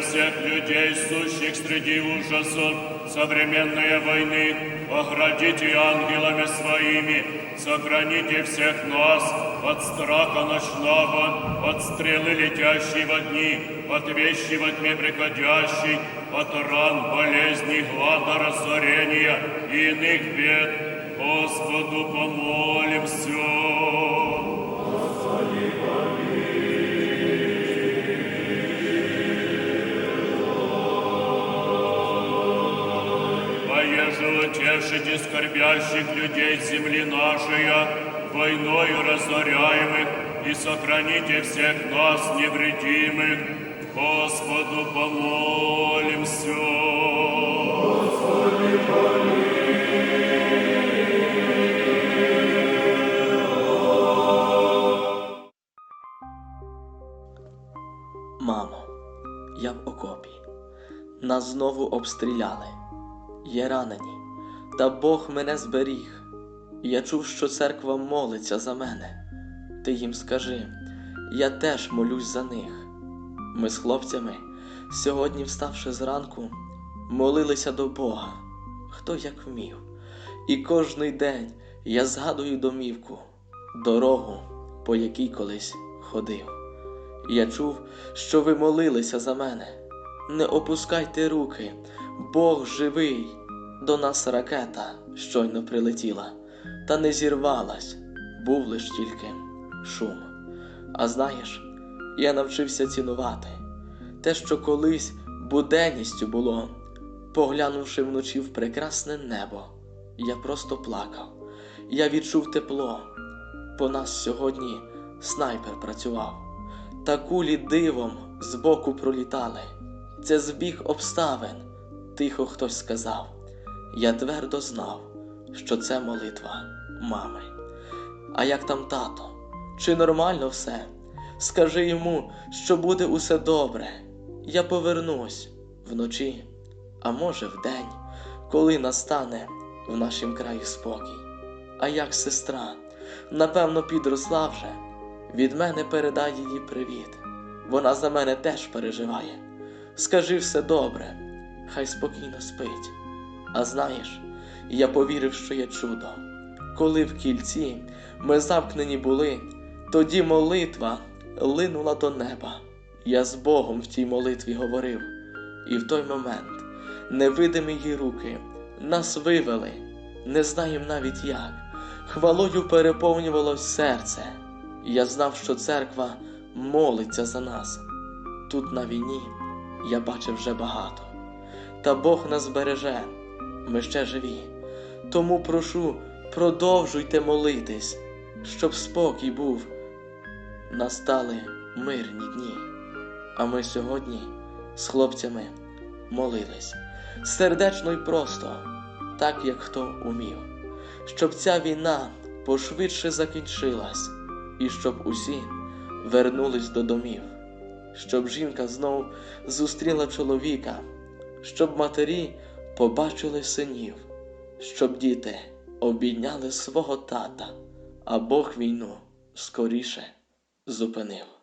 всех людей, сущих среди ужасов современной войны, оградите ангелами своими, сохраните всех нас от страха ночного, от стрелы летящей во дни, от вещи во тьме приходящей, от ран, болезней, глада, разорения и иных бед. Господу помолимся. Поеже утешите скорбящих людей земли нашей, войною разоряемых, и сохраните всех нас невредимых. Господу помолимся. Мамо, я в окопі. Нас знову обстріляли. Є ранені, та Бог мене зберіг. Я чув, що церква молиться за мене. Ти їм скажи, я теж молюсь за них. Ми з хлопцями, сьогодні, вставши зранку, молилися до Бога, хто як вмів. І кожний день я згадую домівку, дорогу, по якій колись ходив. Я чув, що ви молилися за мене. Не опускайте руки, Бог живий. До нас ракета щойно прилетіла, та не зірвалась, був лиш тільки шум. А знаєш, я навчився цінувати те, що колись буденністю було, поглянувши вночі в прекрасне небо, я просто плакав. Я відчув тепло. По нас сьогодні снайпер працював та кулі дивом збоку пролітали. Це збіг обставин, тихо хтось сказав. Я твердо знав, що це молитва мами. А як там тато? Чи нормально все? Скажи йому, що буде усе добре. Я повернусь вночі, а може вдень, коли настане в нашім краї спокій. А як сестра, напевно, підросла вже. Від мене передай її привіт. Вона за мене теж переживає. Скажи все добре, хай спокійно спить. А знаєш, я повірив, що є чудо. Коли в кільці ми замкнені були, тоді молитва линула до неба. Я з Богом в тій молитві говорив, і в той момент невидимі її руки нас вивели, не знаєм навіть як. Хвалою переповнювалось серце. Я знав, що церква молиться за нас. Тут на війні я бачив вже багато. Та Бог нас береже, ми ще живі. Тому прошу, продовжуйте молитись, щоб спокій був. Настали мирні дні. А ми сьогодні з хлопцями молились сердечно й просто, так як хто умів, щоб ця війна пошвидше закінчилась і щоб усі вернулись до домів, щоб жінка знов зустріла чоловіка, щоб матері побачили синів, щоб діти обійняли свого тата, а Бог війну скоріше зупинив.